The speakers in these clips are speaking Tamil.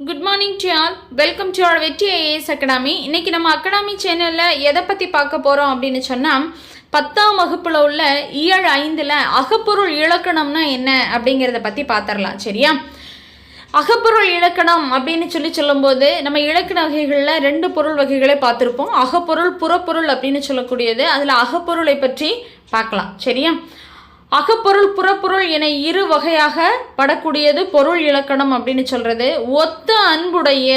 Good morning to all welcome to our Vetri IAS academy இன்னைக்கு நம்ம அகாடமி சேனலில் எதை பற்றி பார்க்க போகிறோம் அப்படின்னு சொன்னால் பத்தாம் வகுப்பில் உள்ள இயல் ஐந்தில் அகப்பொருள் இலக்கணம்னா என்ன அப்படிங்கிறத பற்றி பார்த்துடலாம் சரியா? அகப்பொருள் இலக்கணம் அப்படின்னு சொல்லி சொல்லும்போது நம்ம இலக்கண வகைகளில் ரெண்டு பொருள் வகைகளை பார்த்துருப்போம். அகப்பொருள் புறப்பொருள் அப்படின்னு சொல்லக்கூடியது. அதில் அகப்பொருளை பற்றி பார்க்கலாம் சரியா? அகப்பொருள் புறப்பொருள் என இரு வகையாக படக்கூடியது பொருள் இலக்கணம் அப்படின்னு சொல்கிறது ஒத்த அன்புடைய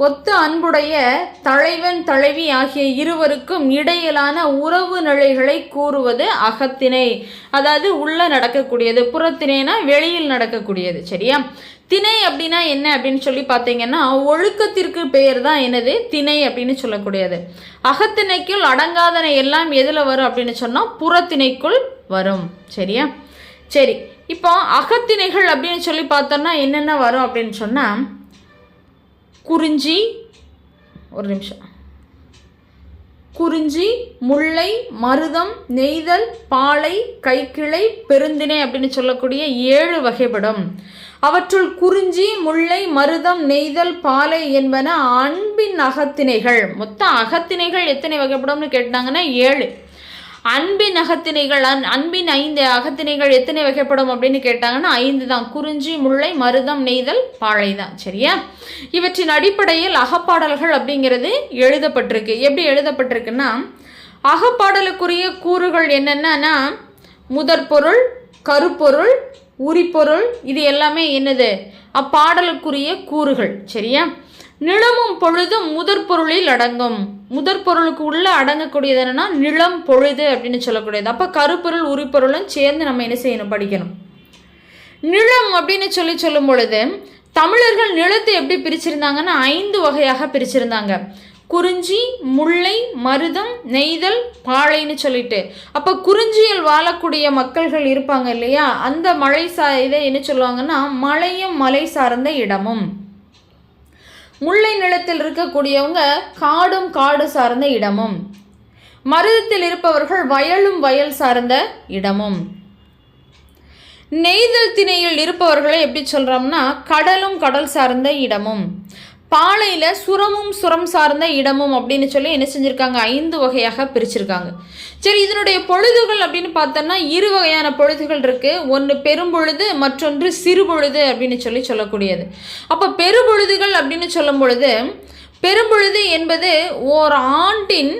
ஒத்த அன்புடைய தலைவன் தலைவி ஆகிய இருவருக்கும் இடையிலான உறவு நிலைகளை கூறுவது அகத்திணை. அதாவது உள்ள நடக்கக்கூடியது புறத்திணைனா வெளியில் நடக்கக்கூடியது சரியா? திணை அப்படின்னா என்ன அப்படின்னு சொல்லி பார்த்தீங்கன்னா ஒழுக்கத்திற்கு பெயர் தான் என்னது? திணை அப்படின்னு சொல்லக்கூடியது. அகத்திணைக்குள் அடங்காதன எல்லாம் எதில் வரும் அப்படின்னு சொன்னால் புறத்திணைக்குள் வரும். சரியா? சரி. இப்போ அகத்திணைகள் அப்படின்னு சொல்லி பார்த்தோம்னா என்னென்ன வரும் அப்படின்னு சொன்னால் குறிஞ்சி ஒரு நிமிஷம். குறிஞ்சி முல்லை மருதம் நெய்தல் பாலை கைக்கிளை பெருந்திணை அப்படின்னு சொல்லக்கூடிய ஏழு வகைப்படும். அவற்றுள் குறிஞ்சி முல்லை மருதம் நெய்தல் பாலை என்பன அன்பின் அகத்திணைகள். மொத்த அகத்திணைகள் எத்தனை வகைப்படும்னு கேட்டாங்கன்னா ஏழு. அன்பின் அகத்திணைகள் அன் அன்பின் ஐந்து அகத்திணைகள் எத்தனை வகைப்படும் அப்படின்னு கேட்டாங்கன்னா ஐந்து தான். குறிஞ்சி முல்லை மருதம் நெய்தல் பாழை தான். சரியா? இவற்றின் அடிப்படையில் அகப்பாடல்கள் அப்படிங்கிறது எழுதப்பட்டிருக்கு. எப்படி எழுதப்பட்டிருக்குன்னா அகப்பாடலுக்குரிய கூறுகள் என்னென்னா முதற்பொருள் கருப்பொருள் உரிப்பொருள் இது எல்லாமே என்னது? அப்பாடலுக்குரிய கூறுகள் சரியா? நிலமும் பொழுதும் முதற் பொருளில் அடங்கும். முதற் பொருளுக்கு உள்ள அடங்கக்கூடியது என்னன்னா நிலம் பொழுது அப்படின்னு சொல்லக்கூடியது. அப்போ கருப்பொருள் உரிப்பொருளும் சேர்ந்து நம்ம என்ன செய்யணும் படிக்கணும். நிலம் அப்படின்னு சொல்லி சொல்லும் பொழுது தமிழர்கள் நிலத்தை எப்படி பிரிச்சிருந்தாங்கன்னா ஐந்து வகையாக பிரிச்சிருந்தாங்க. குறிஞ்சி முல்லை மருதம் நெய்தல் பாழைன்னு சொல்லிட்டு. அப்போ குறிஞ்சியில் வாழக்கூடிய மக்கள்கள் இருப்பாங்க இல்லையா? அந்த மலை சா இதை என்ன சொல்லுவாங்கன்னா மலையும் மலை சார்ந்த இடமும். முல்லை நிலத்தில் இருக்கக்கூடியவங்க காடும் காடு சார்ந்த இடமும். மருதத்தில் இருப்பவர்கள் வயலும் வயல் சார்ந்த இடமும். நெய்தல் திணையில் இருப்பவர்களை எப்படி சொல்கிறோம்னா கடலும் கடல் சார்ந்த இடமும். பாலையில் சுரமும் சுரம் சார்ந்த இடமும் அப்படின்னு சொல்லி என்ன செஞ்சுருக்காங்க? ஐந்து வகையாக பிரிச்சிருக்காங்க. சரி இதனுடைய பொழுதுகள் அப்படின்னு பார்த்தோன்னா இரு வகையான பொழுதுகள் இருக்குது ஒன்று பெரும்பொழுது மற்றொன்று சிறு பொழுது அப்படின்னு சொல்லி சொல்லக்கூடியது. அப்போ பெரும்பொழுதுகள் அப்படின்னு சொல்லும் பொழுது பெரும்பொழுது என்பது ஓர் ஆண்டின்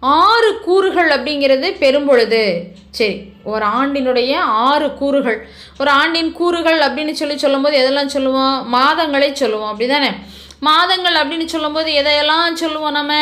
ஆறு கூறுகள் அப்படிங்கிறது பெரும்பொழுது. சரி ஒரு ஆண்டினுடைய ஆறு கூறுகள். ஒரு ஆண்டின் கூறுகள் அப்படின்னு சொல்லி சொல்லும்போது எதெல்லாம் சொல்லுவோம்? மாதங்களை சொல்லுவோம். அப்படிதானே? மாதங்கள் அப்படின்னு சொல்லும்போது எதையெல்லாம் சொல்லுவோம் நம்ம?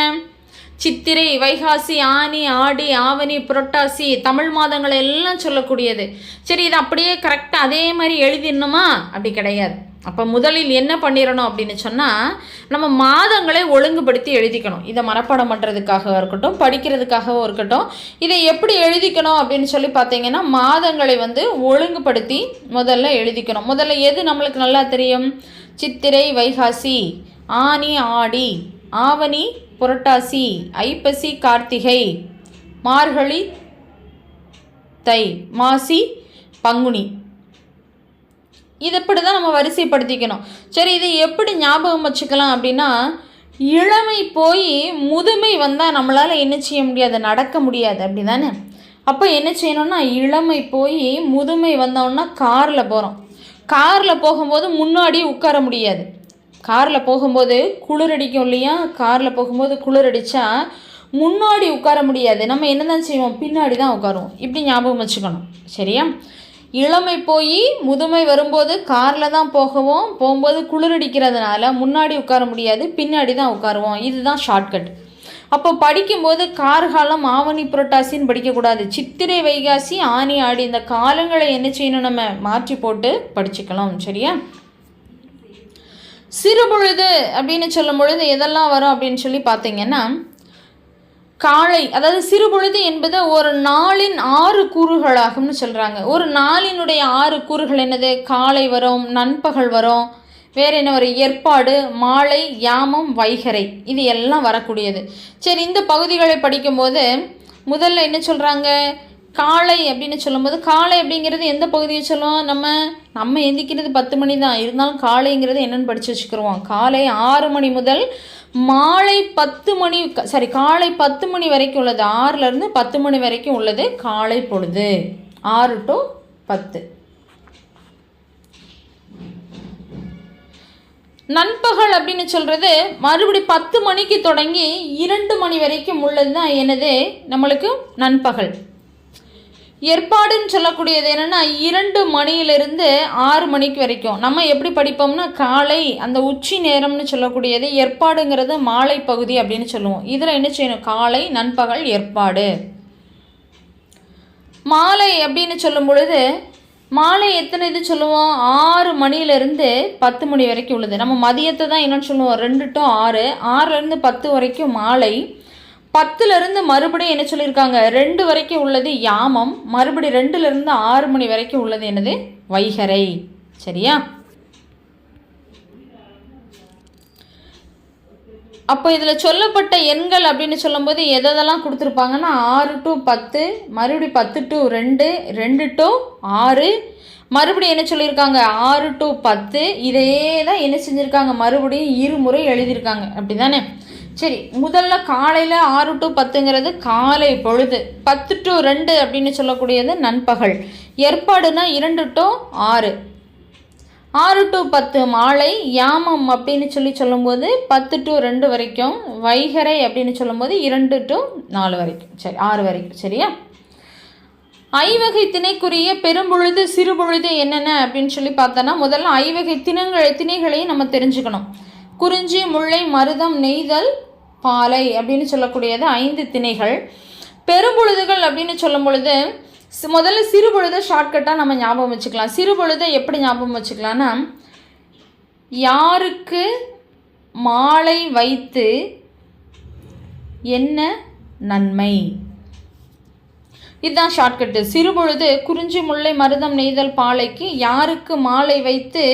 சித்திரை வைகாசி ஆனி ஆடி ஆவணி புரட்டாசி தமிழ் மாதங்களை எல்லாம் சொல்லக்கூடியது. சரி இது அப்படியே கரெக்டாக அதே மாதிரி எழுதிடணுமா? அப்படி கிடையாது. அப்போ முதலில் என்ன பண்ணிடணும் அப்படின்னு சொன்னால் நம்ம மாதங்களை ஒழுங்குபடுத்தி எழுதிக்கணும். இதை மனப்பாடம் பண்ணுறதுக்காக இருக்கட்டும் படிக்கிறதுக்காகவும் இருக்கட்டும் இதை எப்படி எழுதிக்கணும் அப்படின்னு சொல்லி பார்த்தீங்கன்னா மாதங்களை வந்து ஒழுங்குபடுத்தி முதல்ல எழுதிக்கணும். முதல்ல எது நம்மளுக்கு நல்லா தெரியும்? சித்திரை வைகாசி ஆனி ஆடி ஆவணி புரட்டாசி ஐப்பசி கார்த்திகை மார்கழி தை மாசி பங்குனி. இது இப்படி தான் நம்ம வரிசைப்படுத்திக்கணும். சரி இதை எப்படி ஞாபகம் வச்சுக்கலாம் அப்படின்னா இளமை போய் முதுமை வந்தால் நம்மளால் என்ன செய்ய முடியாது நடக்க முடியாது அப்படி தானே அப்போ என்ன செய்யணும்னா இளமை போய் முதுமை வந்தோன்னா காரில் போகிறோம் காரில் போகும்போது முன்னாடி உட்கார முடியாது. காரில் போகும்போது குளிர் அடிக்கும் இல்லையா? காரில் போகும்போது குளிர் அடித்தா முன்னாடி உட்கார முடியாது. நம்ம என்ன தான் செய்வோம்? பின்னாடி தான் உட்காருவோம். இப்படி ஞாபகம் வச்சுக்கணும். சரியா? இளமை போய் முதுமை வரும்போது காரில் தான் போகவும் போகும்போது குளிரடிக்கிறதுனால முன்னாடி உட்கார முடியாது பின்னாடி தான் உட்காருவோம். இதுதான் ஷார்ட்கட் அப்போ படிக்கும்போது கார்காலம் ஆவணி புரட்டாசின்னு படிக்கக்கூடாது. சித்திரை வைகாசி ஆனி ஆடி இந்த காலங்களை என்ன செய்யணும் நம்ம? மாற்றி போட்டு படிச்சுக்கலாம். சரியா? சிறுபொழுது அப்படின்னு சொல்லும் பொழுது எதெல்லாம் வரும் அப்படின்னு சொல்லி பார்த்தீங்கன்னா காலை அதாவது சிறுபொழுது என்பது ஒரு நாளின் ஆறு கூறுகளாகும்னு சொல்கிறாங்க ஒரு நாளினுடைய ஆறு கூறுகள் என்னது? காலை வரும் நண்பகல் வரும் வேறு என்ன ஒரு ஏற்பாடு மாலை யாமம் வைகரை இது எல்லாம் வரக்கூடியது. சரி இந்த பகுதிகளை படிக்கும்போது முதல்ல என்ன சொல்கிறாங்க காலை அப்படின்னு சொல்லும்போது காலை அப்படிங்கிறது எந்த பகுதியை சொல்லுவோம்? நம்ம நம்ம எந்திக்கிறது பத்து மணி தான் இருந்தாலும் காலைங்கிறது என்னென்னு படித்து வச்சுக்கிறோம் காலை ஆறு மணி முதல் மாலை பத்து மணி சாரி காலை பத்து மணி வரைக்கும் உள்ளது. ஆறுலேருந்து பத்து மணி வரைக்கும் உள்ளது காலை பொழுது. ஆறு டு பத்து. நண்பகல் அப்படின்னு சொல்கிறது மறுபடி பத்து மணிக்கு தொடங்கி இரண்டு மணி வரைக்கும் உள்ளது தான் என்னது? நம்மளுக்கு நண்பகல். ஏற்பாடுன்னு சொல்லக்கூடியது என்னென்னா இரண்டு மணியிலிருந்து ஆறு மணிக்கு வரைக்கும். நம்ம எப்படி படிப்போம்னா காலை அந்த உச்சி நேரம்னு சொல்லக்கூடியது ஏற்பாடுங்கிறது மாலை பகுதி அப்படின்னு சொல்லுவோம். இதில் என்ன செய்யணும்? காலை நண்பகல் ஏற்பாடு. மாலை அப்படின்னு சொல்லும் பொழுது மாலை எத்தனை இது சொல்லுவோம்? ஆறு மணிலேருந்து பத்து மணி வரைக்கும் உள்ளது. நம்ம மதியத்தை தான் என்னென்னு சொல்லுவோம்? ரெண்டு டு ஆறு. ஆறுலேருந்து பத்து வரைக்கும் மாலை. பத்துலேருந்து மறுபடியும் என்ன சொல்லியிருக்காங்க? ரெண்டு வரைக்கும் உள்ளது யாமம் மறுபடி ரெண்டுலேருந்து ஆறு மணி வரைக்கும் உள்ளது என்னது? வைகரை. சரியா? அப்போ இதில் சொல்லப்பட்ட எண்கள் அப்படின்னு சொல்லும்போது எதெல்லாம் கொடுத்துருப்பாங்கன்னா ஆறு டு பத்து மறுபடி பத்து டு ரெண்டு ரெண்டு டு ஆறு. மறுபடியும் என்ன சொல்லியிருக்காங்க? ஆறு டு பத்து. இதே தான் என்ன செஞ்சுருக்காங்க? மறுபடியும் இருமுறை எழுதியிருக்காங்க. அப்படி தானே சரி முதல்ல காலையில் ஆறு டு பத்துங்கிறது காலை பொழுது. பத்து டு ரெண்டு அப்படின்னு சொல்லக்கூடியது நண்பகல். ஏற்பாடுனா இரண்டு டு ஆறு. ஆறு டு பத்து மாலை யாமம் அப்படின்னு சொல்லி சொல்லும்போது பத்து டு ரெண்டு வரைக்கும் வைகரை அப்படின்னு சொல்லும்போது இரண்டு டு நாலு வரைக்கும். சரி ஆறு வரைக்கும். சரியா? ஐவகை திணைக்குரிய பெரும்பொழுது சிறுபொழுது என்னென்ன அப்படின்னு சொல்லி பார்த்தோன்னா முதல்ல ஐவகை தினங்கள் திணைகளையும் நம்ம தெரிஞ்சுக்கணும். குறிஞ்சி முல்லை மருதம் நெய்தல் பாலை அப்படின்னு சொல்லக்கூடியது ஐந்து திணைகள். பெரும்பொழுதுகள் அப்படின்னு சொல்லும் பொழுது முதல்ல சிறு பொழுதை ஷார்ட்கட்டாக நம்ம ஞாபகம் வச்சுக்கலாம். சிறு பொழுதை எப்படி ஞாபகம் வச்சுக்கலான்னா யாருக்கு மாலை வைத்து என்ன நன்மை? இதுதான் ஷார்ட்கட்டு சிறுபொழுது குறிஞ்சி முல்லை மருதம் நெய்தல் பாலைக்கு யாருக்கு மாலை வைத்து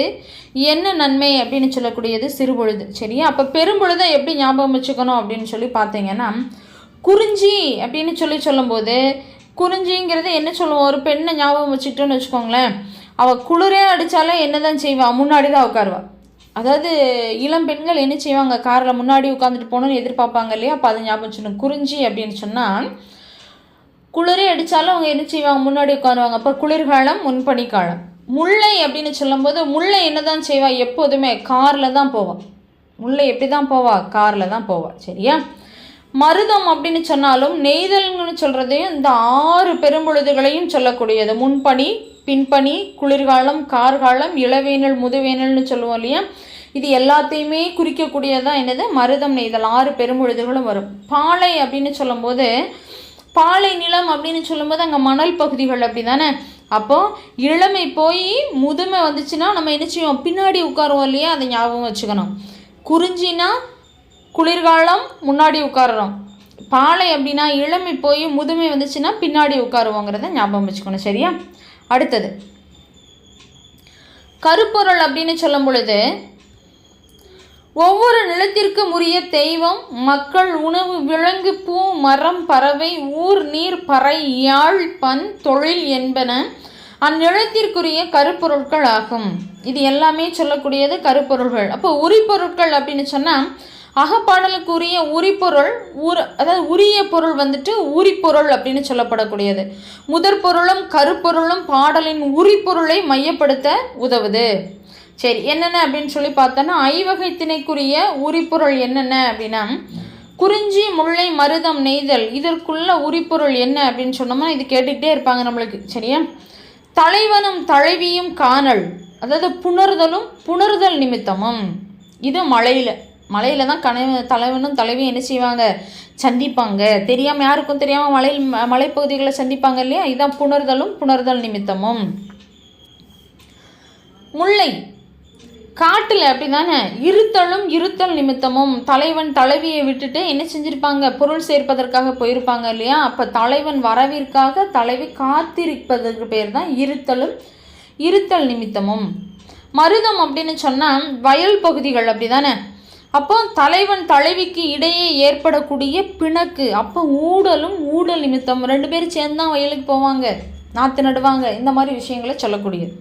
என்ன நன்மை அப்படின்னு சொல்லக்கூடியது சிறுபொழுது. சரியா? அப்போ பெரும்பொழுதை எப்படி ஞாபகம் வச்சுக்கணும் அப்படின்னு சொல்லி பார்த்தீங்கன்னா குறிஞ்சி அப்படின்னு சொல்லி சொல்லும்போது குறிஞ்சிங்கிறது என்ன சொல்லுவோம்? ஒரு பெண்ணை ஞாபகம் வச்சுக்கிட்டோன்னு வச்சுக்கோங்களேன். அவள் குளிரே அடித்தாலே என்ன தான் செய்வாள் முன்னாடி தான் உட்காருவாள் அதாவது இளம் பெண்கள் என்ன செய்வாங்க? காரில் முன்னாடி உட்காந்துட்டு போகணுன்னு எதிர்பார்ப்பாங்க இல்லையா? அப்போ அதை ஞாபகம் வச்சுக்கணும். குறிஞ்சி அப்படின்னு சொன்னால் குளிரே அடித்தாலும் அவங்க என்ன செய்வாங்க? முன்னாடி உட்காருவாங்க. அப்போ குளிர்காலம் முன்பணிக்காலம் காலம் முல்லை அப்படின்னு சொல்லும்போது முல்லை என்ன தான் செய்வாள் எப்போதுமே காரில் தான் போவாள் முல்லை எப்படி தான் போவா? காரில் தான் போவாள் சரியா? மருதம் அப்படின்னு சொன்னாலும் நெய்தல்னு சொல்கிறதையும் இந்த ஆறு பெரும்பொழுதுகளையும் சொல்லக்கூடியது. முன்பணி பின்பணி குளிர்காலம் கார்காலம் இளவேனல் முதுவேனல்னு சொல்லுவோம் இல்லையா? இது எல்லாத்தையுமே குறிக்கக்கூடியதான் என்னது? மருதம் நெய்தல் ஆறு பெரும்பொழுதுகளும் வரும். பாலை அப்படின்னு சொல்லும்போது பாலை நிலம் அப்படின்னு சொல்லும்போது அங்கே மணல் பகுதிகள் அப்படி தானே அப்போது இளமை போய் முதுமை வந்துச்சுன்னா நம்ம என்ன செய்வோம்? பின்னாடி உட்காருவோம் இல்லையா? அதை ஞாபகம் வச்சுக்கணும். குறிஞ்சினா குளிர்காலம் முன்னாடி உட்காருறோம். பாலை அப்படின்னா இளமை போய் முதுமை வந்துச்சுன்னா பின்னாடி உட்காருவோங்கிறத ஞாபகம் வச்சுக்கணும். சரியா? அடுத்தது. கருப்பொருள் அப்படின்னு சொல்லும் பொழுது ஒவ்வொரு நிலத்திற்கும் உரிய தெய்வம் மக்கள் உணவு விலங்கு பூ மரம் பறவை ஊர் நீர் பறை யாழ் பண் தொழில் என்பன அந்நிலத்திற்குரிய கருப்பொருட்கள் ஆகும். இது எல்லாமே சொல்லக்கூடியது கருப்பொருள்கள். அப்போ உரிப்பொருட்கள் அப்படின்னு சொன்னால் அகப்பாடலுக்குரிய உரிப்பொருள் உர் அதாவது உரிய பொருள் வந்துட்டு உரிப்பொருள் அப்படின்னு சொல்லப்படக்கூடியது. முதற் பொருளும் கருப்பொருளும் பாடலின் உரிப்பொருளை மையப்படுத்த உதவுது. சரி என்னென்ன அப்படின்னு சொல்லி பார்த்தோன்னா ஐவகை திணைக்குரிய உரிப்பொருள் என்னென்ன அப்படின்னா குறிஞ்சி முல்லை மருதம் நெய்தல் இதற்குள்ள உரிப்பொருள் என்ன அப்படின்னு சொன்னோம்னா இது கேட்டுக்கிட்டே இருப்பாங்க நம்மளுக்கு சரியா? தலைவனும் தலைவியும் காணல் அதாவது புணர்தலும் புணர்தல் நிமித்தமும். இது மலையில் மலையில் தான் கனை தலைவனும் தலைவியும் என்ன செய்வாங்க? சந்திப்பாங்க. தெரியாமல் யாருக்கும் தெரியாமல் மலையில் மலைப்பகுதிகளை சந்திப்பாங்க இல்லையா? இதுதான் புணர்தலும் புணர்தல் நிமித்தமும். முல்லை காட்டில் அப்படி தானே இருத்தலும் இருத்தல் நிமித்தமும் தலைவன் தலைவியை விட்டுட்டு என்ன செஞ்சுருப்பாங்க? பொருள் சேர்ப்பதற்காக போயிருப்பாங்க இல்லையா? அப்போ தலைவன் வரவிற்காக தலைவி காத்திருப்பதற்கு பேர் தான் இருத்தலும் இருத்தல் நிமித்தமும். மருதம் அப்படின்னு சொன்னால் வயல் பகுதிகள் அப்படி தானே அப்போ தலைவன் தலைவிக்கு இடையே ஏற்படக்கூடிய பிணக்கு அப்போ ஊடலும் ஊடல் நிமித்தம் ரெண்டு பேரும் சேர்ந்து தான் வயலுக்கு போவாங்க நாற்று நடுவாங்க இந்த மாதிரி விஷயங்களை சொல்லக்கூடியது.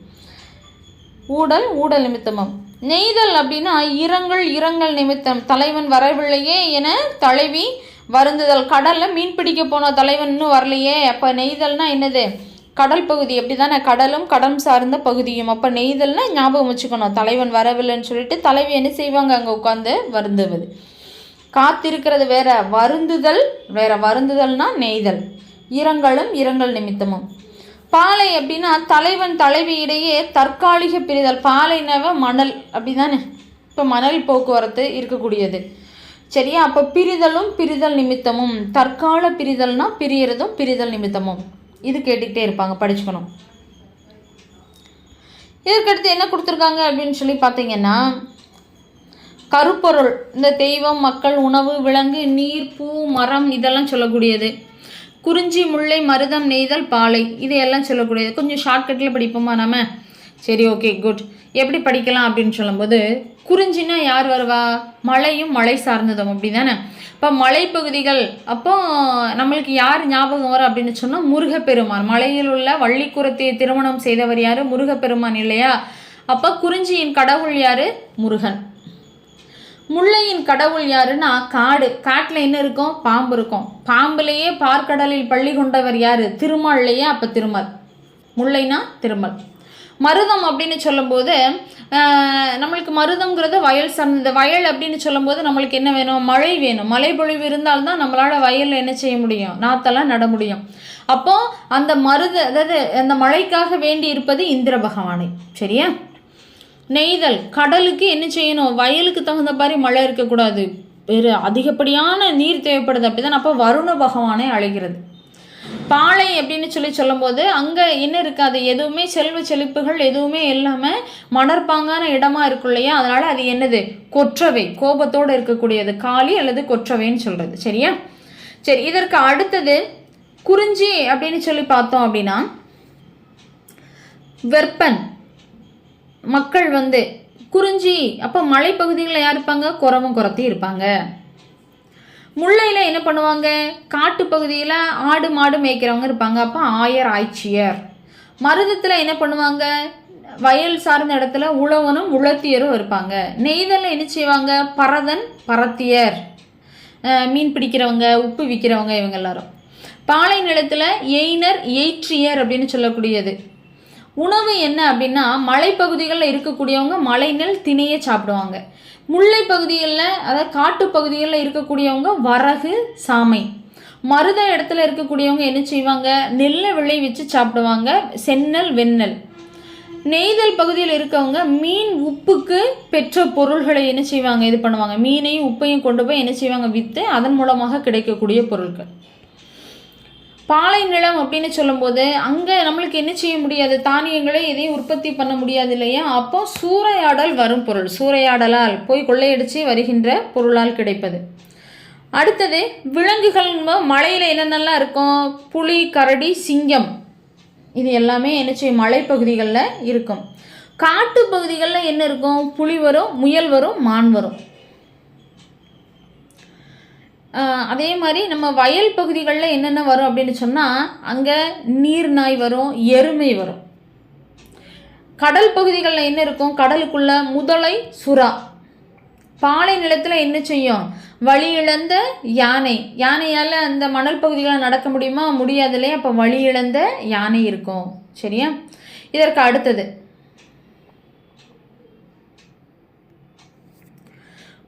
ஊடல் ஊடல் நிமித்தமும். நெய்தல் அப்படின்னா இரங்கல் இரங்கல் நிமித்தம். தலைவன் வரவில்லையே என தலைவி வருந்துதல். கடலில் மீன் பிடிக்க போன தலைவன் இன்னும் வரலையே. அப்போ நெய்தல்னா என்னது? கடல் பகுதி. அப்படி தானே கடலும் கடல் சார்ந்த பகுதியும். அப்போ நெய்தல்னா ஞாபகம் வச்சுக்கணும். தலைவன் வரவில்லைன்னு சொல்லிட்டு தலைவி என்ன செய்வாங்க? அங்கே உட்காந்து வருந்துவது. காத்திருக்கிறது வேற. வருந்துதல் வேற வருந்துதல்னா நெய்தல். இரங்கலும் இரங்கல் நிமித்தமும். பாலை அப்படின்னா தலைவன் தலைவி இடையே தற்காலிக பிரிதல். பாலைனவ மணல். அப்படி தானே இப்போ மணல் போக்குவரத்து இருக்கக்கூடியது. சரியா? அப்போ பிரிதலும் பிரிதல் நிமித்தமும். தற்கால பிரிதல்னா பிரியறதும் பிரிதல் நிமித்தமும். இது கேட்டுக்கிட்டே இருப்பாங்க படிச்சுக்கணும். இதற்கடுத்து என்ன கொடுத்துருக்காங்க அப்படின்னு சொல்லி பார்த்தீங்கன்னா கருப்பொருள் இந்த தெய்வம் மக்கள் உணவு விலங்கு நீர் பூ மரம் இதெல்லாம் சொல்லக்கூடியது. குறிஞ்சி முல்லை மருதம் நெய்தல் பாலை இதையெல்லாம் சொல்லக்கூடியது. கொஞ்சம் ஷார்ட்கட்டில் படிப்போமா நம்ம சரி ஓகே குட் எப்படி படிக்கலாம் அப்படின்னு சொல்லும்போது குறிஞ்சினா யார் வருவா? மலையும் மலை சார்ந்ததும் அப்படி தானே இப்போ மலைப்பகுதிகள் அப்போ நம்மளுக்கு யார் ஞாபகம் வரும் அப்படின்னு சொன்னால் முருகப்பெருமான். மலையில் உள்ள வள்ளிக்குரத்தை திருமணம் செய்தவர் யார்? முருகப்பெருமான் இல்லையா? அப்போ குறிஞ்சியின் கடவுள் யார்? முருகன். முல்லையின் கடவுள் யாருன்னா காடு. காட்டில் என்ன இருக்கும்? பாம்பு இருக்கும். பாம்புலேயே பார்க்கடலில் பள்ளி கொண்டவர் யார்? திருமால்லையே அப்போ திருமல். முல்லைனா திருமல். மருதம் அப்படின்னு சொல்லும்போது நம்மளுக்கு மருதங்கிறது வயல் சார்ந்த வயல் அப்படின்னு சொல்லும்போது நம்மளுக்கு என்ன வேணும்? மழை வேணும். மழை பொழிவு இருந்தால்தான் நம்மளால் வயலில் என்ன செய்ய முடியும்? நாத்தெல்லாம் நட முடியும். அப்போது அந்த மருத அதாவது அந்த மழைக்காக வேண்டி இருப்பது இந்திர பகவானை. சரியா? நெய்தல் கடலுக்கு என்ன செய்யணும்? வயலுக்கு தகுந்த மாதிரி மழை இருக்கக்கூடாது. வேறு அதிகப்படியான நீர் தேவைப்படுது அப்படிதான். அப்போ வருண பகவானை அழைகிறது பாலை அப்படின்னு சொல்லி சொல்லும்போது அங்கே என்ன இருக்காது? எதுவுமே செல்வ செழிப்புகள் எதுவுமே இல்லாமல் மணற்பாங்கான இடமா இருக்கும் இல்லையா? அதனால் அது என்னது? கொற்றவை. கோபத்தோடு இருக்கக்கூடியது. காளி அல்லது கொற்றவைன்னு சொல்கிறது சரியா? சரி இதற்கு அடுத்தது குறிஞ்சி அப்படின்னு சொல்லி பார்த்தோம் அப்படின்னா வெப்பன். மக்கள் வந்து குறிஞ்சி அப்போ மலைப்பகுதிகளில் யார் இருப்பாங்க? குறவும் குறத்தி இருப்பாங்க. முல்லையில் என்ன பண்ணுவாங்க? காட்டு பகுதியில் ஆடு மாடு மேய்க்கிறவங்க இருப்பாங்க. அப்போ ஆயர் ஆய்ச்சியர். மருதத்தில் என்ன பண்ணுவாங்க? வயல் சார்ந்த இடத்துல உழவனும் உழத்தியரும் இருப்பாங்க. நெய்தலில் என்ன செய்வாங்க? பரதன் பரத்தியர். மீன் பிடிக்கிறவங்க உப்பு விற்கிறவங்க இவங்க எல்லாரும். பாலை நிலத்தில் எய்னர் எயிற்றியர் அப்படின்னு சொல்லக்கூடியது. உணவு என்ன அப்படின்னா மலைப்பகுதிகளில் இருக்கக்கூடியவங்க மலைநெல் திணையை சாப்பிடுவாங்க. முல்லை பகுதிகளில் அதாவது காட்டு பகுதிகளில் இருக்கக்கூடியவங்க வரகு சாமை. மருத இடத்துல இருக்கக்கூடியவங்க என்ன செய்வாங்க? நெல்லை விளைவிச்சு சாப்பிடுவாங்க. செந்நெல் வெண்ணெல் நெய்தல் பகுதியில் இருக்கவங்க மீன் உப்புக்கு பெற்ற பொருள்களை என்ன செய்வாங்க? இது பண்ணுவாங்க. மீனையும் உப்பையும் கொண்டு போய் என்ன செய்வாங்க? விற்று அதன் மூலமாக கிடைக்கக்கூடிய பொருட்கள். பாலை நிலம் அப்படின்னு சொல்லும்போது அங்கே நம்மளுக்கு என்ன செய்ய முடியாது? தானியங்களை எதையும் உற்பத்தி பண்ண முடியாது இல்லையா? அப்போ சூறையாடல் வரும் பொருள். சூறையாடலால் போய் கொள்ளையடிச்சு வருகின்ற பொருளால் கிடைப்பது. அடுத்தது விலங்குகள் மலையில் என்னென்னலாம் இருக்கும்? புலி கரடி சிங்கம். இது எல்லாமே என்ன செய்யும்? மலைப்பகுதிகளில் இருக்கும். காட்டு பகுதிகளில் என்ன இருக்கும்? புலி வரும் முயல் வரும் மான் வரும். அதே மாதிரி நம்ம வயல் பகுதிகளில் என்னென்ன வரும் அப்படின்னு சொன்னால் அங்கே நீர்நாய் வரும் எருமை வரும். கடல் பகுதிகளில் என்ன இருக்கும்? கடலுக்குள்ள முதலை சுறா. பாலை நிலத்தில் என்ன செய்யும்? வழி இழந்த யானை. யானையால் அந்த மணல் பகுதிகளில் நடக்க முடியுமா? முடியாது இல்லையா? அப்போ வழி இழந்த யானை இருக்கும். சரியா? இதற்கு அடுத்தது.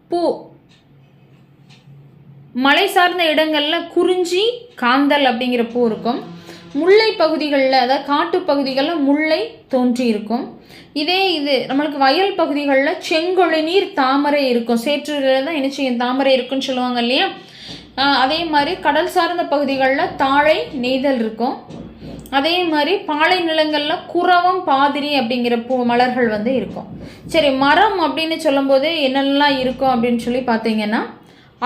பூ. மலை சார்ந்த இடங்களில் குறிஞ்சி காந்தல் அப்படிங்கிற பூ இருக்கும். முல்லை பகுதிகளில் அதாவது காட்டு பகுதிகளில் முல்லை தோன்றி இருக்கும். இதே இது நம்மளுக்கு வயல் பகுதிகளில் செங்கொழி நீர் தாமரை இருக்கும். சேற்றுகளில் தான் என்ன செய்யும் தாமரை இருக்குன்னு சொல்லுவாங்க இல்லையா? அதே மாதிரி கடல் சார்ந்த பகுதிகளில் தாழை நெய்தல் இருக்கும். அதே மாதிரி பாலை நிலங்களில் குரவம் பாதிரி அப்படிங்கிற பூ மலர்கள் வந்து இருக்கும். சரி மரம் அப்படின்னு சொல்லும்போது என்னெல்லாம் இருக்கும் அப்படின்னு சொல்லி பார்த்தீங்கன்னா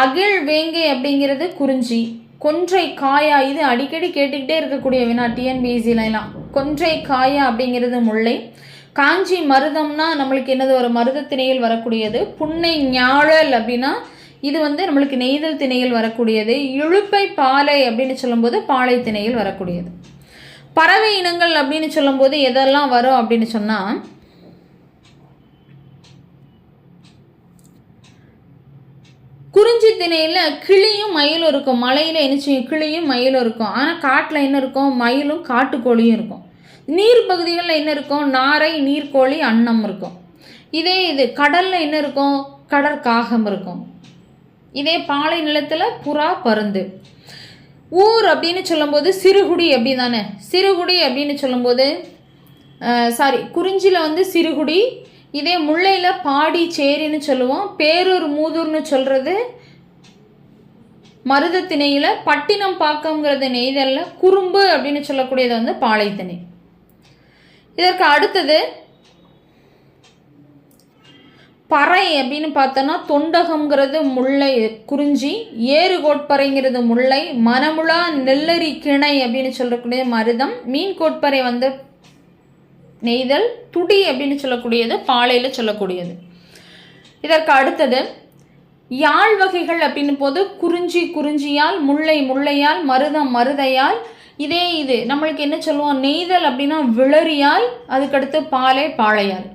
அகில் வேங்கை அப்படிங்கிறது குறிஞ்சி. கொன்றை காயா இது அடிக்கடி கேட்டுக்கிட்டே இருக்கக்கூடிய வினா டிஎன்பிஎஸ்சிலாம் கொன்றை காயா அப்படிங்கிறது முல்லை. காஞ்சி மருதம்னா நம்மளுக்கு என்னது? ஒரு மருத திணையில் வரக்கூடியது. புன்னை ஞாழல் அப்படின்னா இது வந்து நம்மளுக்கு நெய்தல் திணையில் வரக்கூடியது. இழுப்பை பாலை அப்படின்னு சொல்லும்போது பாலை திணையில் வரக்கூடியது. பறவை இனங்கள் அப்படின்னு சொல்லும்போது எதெல்லாம் வரும் அப்படின்னு சொன்னால் குறிஞ்சி திணையில் கிளியும் மயிலும் இருக்கும். மலையில் என்ன செய்யும் கிளியும் மயிலும் இருக்கும். ஆனால் காட்டில் என்ன இருக்கும்? மயிலும் காட்டுக்கோழியும் இருக்கும். நீர் பகுதிகளில் என்ன இருக்கும்? நாரை நீர்க்கோழி அன்னம் இருக்கும். இதே இது கடலில் என்ன இருக்கும்? கடற்காகம் இருக்கும். இதே பாலை நிலத்தில் புறா பருந்து. ஊர் அப்படின்னு சொல்லும்போது சிறுகுடி அப்படி தானே சிறுகுடி அப்படின்னு சொல்லும்போது சாரி குறிஞ்சியில் வந்து சிறுகுடி இதே முல்லையில் பாடி சேரின்னு சொல்லுவோம் பேரூர் மூதூர்னு சொல்கிறது மருதத்திணையில் பட்டினம் பாக்கங்கிறது நெய்தலில் குறும்பு அப்படின்னு சொல்லக்கூடியது வந்து பாலைத்திணை. இதற்கு அடுத்தது பறை அப்படின்னு பார்த்தோன்னா தொண்டகம்ங்கிறது முல்லை குறிஞ்சி ஏறு கோட்பறைங்கிறது முல்லை மனமுழா நெல்லரி கிணை அப்படின்னு சொல்லக்கூடிய மருதம் மீன் கோட்பறை வந்து நெய்தல் துடி அப்படின்னு சொல்லக்கூடியது பாலையில் சொல்லக்கூடியது. இதற்கு அடுத்தது யாழ் வகைகள் அப்படின்னு போது குறிஞ்சி குறிஞ்சியால் முல்லை முல்லையால் மருதம் மருதையால் இதே இது. நம்மளுக்கு என்ன சொல்லுவோம்? நெய்தல் அப்படின்னா விளரியால் அதுக்கடுத்து பாலை பாளையால்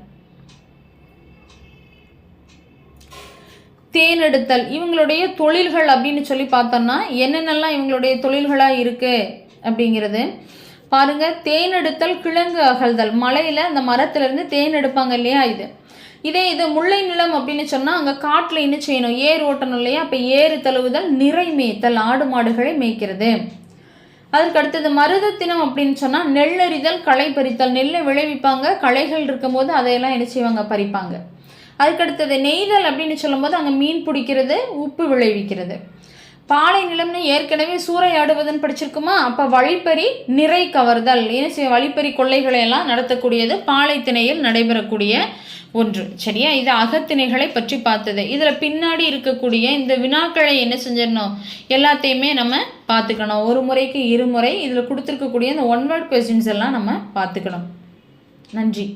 தேனெடுத்தல். இவங்களுடைய தொழில்கள் அப்படின்னு சொல்லி பார்த்தோம்னா என்னென்னலாம் இவங்களுடைய தொழில்களாக இருக்குது அப்படிங்கிறது. பாருங்க தேனெடுத்தல் கிழங்கு அகழ்தல். மலையில் அந்த மரத்துலேருந்து தேன் எடுப்பாங்க இல்லையா இது? இதே இது முல்லை நிலம் அப்படின்னு சொன்னால் அங்கே காட்டில் என்ன செய்யணும்? ஏர் ஓட்டணும் இல்லையா? அப்போ ஏறு தழுவுதல் நிறை மேய்த்தல் ஆடு மாடுகளை மேய்க்கிறது. அதற்கு அடுத்தது மருதத்தினம் அப்படின்னு சொன்னால் நெல்லறிதல் களை பறித்தல். நெல்லை விளைவிப்பாங்க களைகள் இருக்கும்போது அதையெல்லாம் என்ன செய்வாங்க? பறிப்பாங்க. அதுக்கடுத்தது நெய்தல் அப்படின்னு சொல்லும்போது அங்கே மீன் பிடிக்கிறது உப்பு விளைவிக்கிறது. பாலை நிலம்னு ஏற்கனவே சூறையாடுவதுன்னு படிச்சிருக்குமா? அப்போ வழிப்பறி நிறை கவர்தல். என்ன செய்ய வழிப்பறி கொள்ளைகளை எல்லாம் நடத்தக்கூடியது பாலை திணையில் நடைபெறக்கூடிய ஒன்று. சரியா? இது அகத்திணைகளை பற்றி பார்த்தது. இதில் பின்னாடி இருக்கக்கூடிய இந்த வினாக்களை என்ன செஞ்சிடணும்? எல்லாத்தையுமே நம்ம பார்த்துக்கணும். ஒரு முறைக்கு இருமுறை இதில் கொடுத்துருக்கக்கூடிய இந்த ஒன் வேர்ட் கொஸ்டின்ஸ் எல்லாம் நம்ம பார்த்துக்கணும். நன்றி.